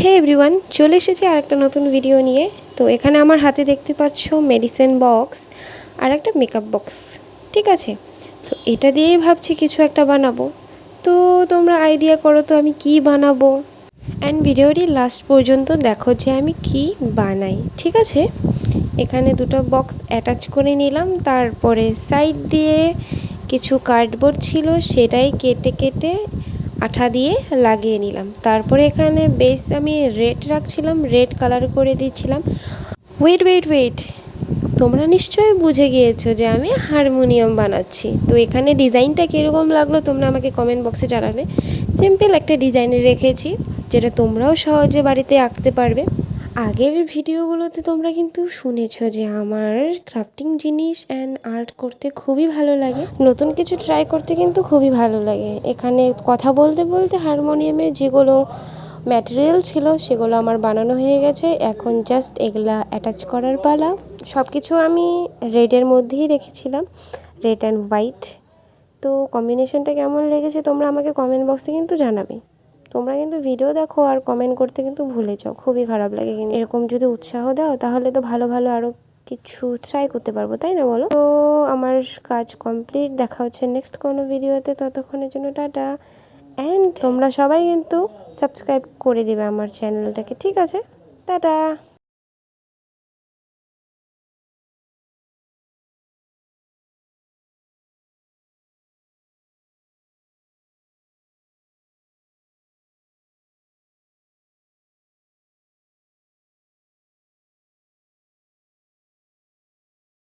হে everyone চলে এসেছি আর একটা নতুন ভিডিও নিয়ে। তো এখানে আমার হাতে দেখতে পাচ্ছ মেডিসিন বক্স আর একটা মেকআপ বক্স ঠিক আছে? তো এটা দিয়েই ভাবছি কিছু একটা বানাবো। তো তোমরা আইডিয়া করো তো আমি কি বানাবো। অ্যান্ড ভিডিওটি লাস্ট পর্যন্ত দেখো যে আমি কি বানাই, ঠিক আছে? এখানে দুটো বক্স অ্যাটাচ করে নিলাম। তারপরে সাইড দিয়ে কিছু কার্ডবোর্ড ছিল, সেটাই কেটে কেটে আঠা দিয়ে লাগিয়ে নিলাম। তারপরে এখানে বেশ আমি রেড রাখছিলাম, রেড কালার করে দিচ্ছিলাম। ওয়েট ওয়েট ওয়েট, তোমরা নিশ্চয়ই বুঝে গিয়েছো যে আমি হারমোনিয়াম বানাচ্ছি। তো এখানে ডিজাইনটা কীরকম লাগল তোমরা আমাকে কমেন্ট বক্সে জানাবে। সিম্পল একটা ডিজাইন রেখেছি, যেটা তোমরাও সহজে বাড়িতে আঁকতে পারবে। আগের ভিডিওগুলোতে তোমরা কিন্তু শুনেছো যে আমার ক্রাফটিং জিনিস অ্যান্ড আর্ট করতে খুবই ভালো লাগে। নতুন কিছু ট্রাই করতে কিন্তু খুবই ভালো লাগে। এখানে কথা বলতে বলতে হারমোনিয়ামের যেগুলো ম্যাটেরিয়াল ছিল, সেগুলো আমার বানানো হয়ে গেছে। এখন জাস্ট এগুলা অ্যাটাচ করার পালা। সব কিছু আমি রেডের মধ্যেই রেখেছিলাম। রেড অ্যান্ড হোয়াইট তো কম্বিনেশনটা কেমন লেগেছে তোমরা আমাকে কমেন্ট বক্সে কিন্তু জানাবে। তোমরা কিন্তু ভিডিও দেখো আর কমেন্ট করতে কিন্তু ভুলে যাও। খুবই খারাপ লাগে কিন্তু। এরকম যদি উৎসাহ দাও, তাহলে তো ভালো ভালো আরও কিছু ট্রাই করতে পারব, তাই না বলো? তো আমার কাজ কমপ্লিট দেখা হচ্ছে নেক্সট কোনো ভিডিওতে ততক্ষণের জন্য টাটা। অ্যান্ড তোমরা সবাই কিন্তু সাবস্ক্রাইব করে দেবে আমার চ্যানেলটাকে ঠিক আছে? টাটা!